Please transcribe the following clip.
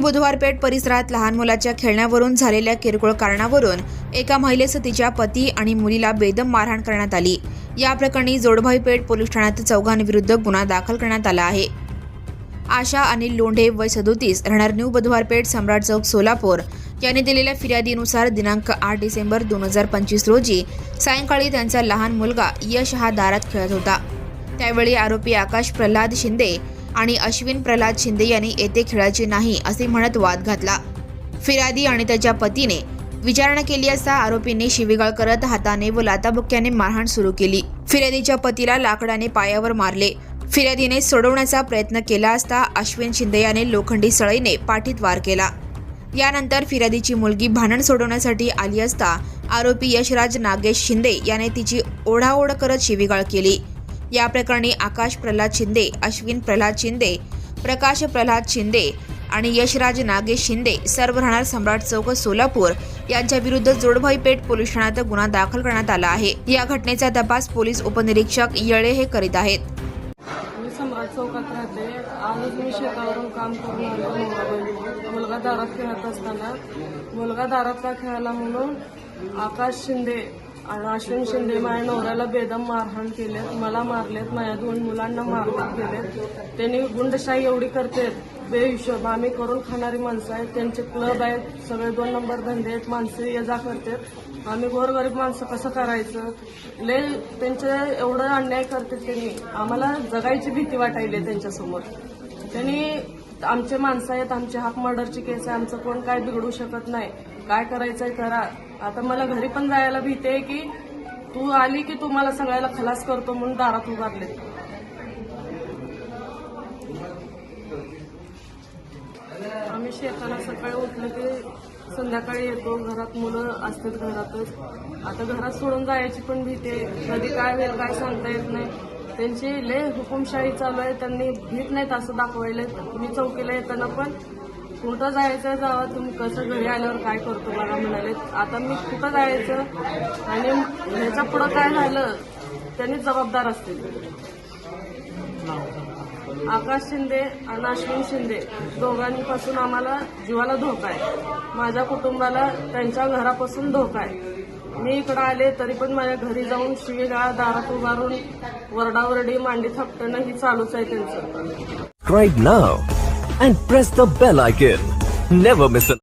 बुधवार पेठ परिसरात लहान मुलाच्या खेळण्यावरून झालेल्या किरकोळ कारणावरून एका महिलेसह तिच्या पती आणि मुलीला बेदम मारहाण करण्यात आली. या प्रकरणी जोडभाई पेठ पोलीस ठाण्यात चौघांविरुद्ध गुन्हा दाखल करण्यात आला आहे. आशा अनिल लोंढे वय सदोतीस राहणार न्यू बुधवार पेठ सम्राट चौक सोलापूर. यांनी दिलेल्या फिर्यादीनुसार दिनांक आठ डिसेंबर दोन हजार पंचवीस रोजी सायंकाळी त्यांचा लहान मुलगा यश हा दारात खेळत होता. त्यावेळी आरोपी आकाश प्रल्हाद शिंदे आणि अश्विन प्रल्हाद शिंदे यांनी येथे खेळायचे नाही असे म्हणत वाद घातला. फिर्यादी आणि त्याच्या पतीने विचारणा केली असता आरोपींनी शिवीगाळ करत हाताने व लाताबुक्क्याने मारहाण सुरू केली. फिर्यादीच्या पतीला लाकडाने पायावर मारले. फिर्यादीने सोडवण्याचा प्रयत्न केला असता अश्विन शिंदे याने लोखंडी सळईने पाठीत वार केला. यानंतर फिर्यादीची मुलगी भांडण सोडवण्यासाठी आली असता आरोपी यशराज नागेश शिंदे याने तिची ओढाओढ करत शिवीगाळ केली. या प्रकरणी आकाश प्रल्हाद शिंदे अश्विन प्रल्हाद शिंदे प्रकाश प्रल्हाद शिंदे आणि यशराज नागेश शिंदे सर्व राहणार सम्राट चौक सोलापूर. यांच्याविरुद्ध जोडभाई पेठ पोलीस ठाण्यात गुन्हा दाखल करण्यात आला आहे. या घटनेचा तपास पोलीस उपनिरीक्षक येळे हे करीत आहेत. मी सम्राट चौकात राहते. आजच मी शेतावरून काम करून आलो मुलगा मुलगा दारात खेळत असताना मुलगा दारात का खेळायला म्हणून आकाश शिंदे आणि अश्विन शिंदे माझ्या नवऱ्याला बेदम मारहाण केलेत. मला मारलेत माझ्या दोन मुलांना मारहाण केलेत. त्यांनी गुंडशाही एवढी करतेत बेहिशोब. आम्ही करून खाणारी माणसं आहेत. त्यांचे क्लब आहेत सगळे दोन नंबर धंदे आहेत. माणसं ये जा करतात आम्ही गोरगरीब माणसं कसं करायचं? ले त्यांचे एवढं अन्याय करतात त्यांनी. आम्हाला जगायची भीती वाटायली त्यांच्यासमोर. त्यांनी आमचे माणसं आहेत आमचे हाफ मर्डरची केस आहे आमचं कोण काय बिघडू शकत नाही. काय करायचंय करा. आता मला घरी पण जायला भीती आहे की तू आली की तू मला सगळ्याला खलास करतो म्हणून दारात उभारले. आम्ही शेताला सकाळी उठलं की संध्याकाळी येतो. घरात मुलं असतात घरातच. आता घरात सोडून जायची पण भीती आहे. कधी काय होईल काय सांगता येत नाही. त्यांची लय हुकुमशाही चालू आहे. त्यांनी भीत नाहीत असं दाखवायला मी चौकीला येताना पण कुठं जायचं जावा तुम्ही कसं घरी आल्यावर काय करतो बघा म्हणाले. आता मी कुठं जायचं आणि ह्याच्या पुढं काय झालं त्यांनी जबाबदार असतील. आकाश शिंदे आणि अश्विन शिंदे दोघांपासून आम्हाला जीवाला धोका आहे. माझ्या कुटुंबाला त्यांच्या घरापासून धोका आहे. मी इकडं आले तरी पण माझ्या घरी जाऊन शिवीगाळ दारात उभारून वरडावरडी मांडी थापटणं ही चालूच आहे त्यांचं subscribe now and press the bell icon. Never miss an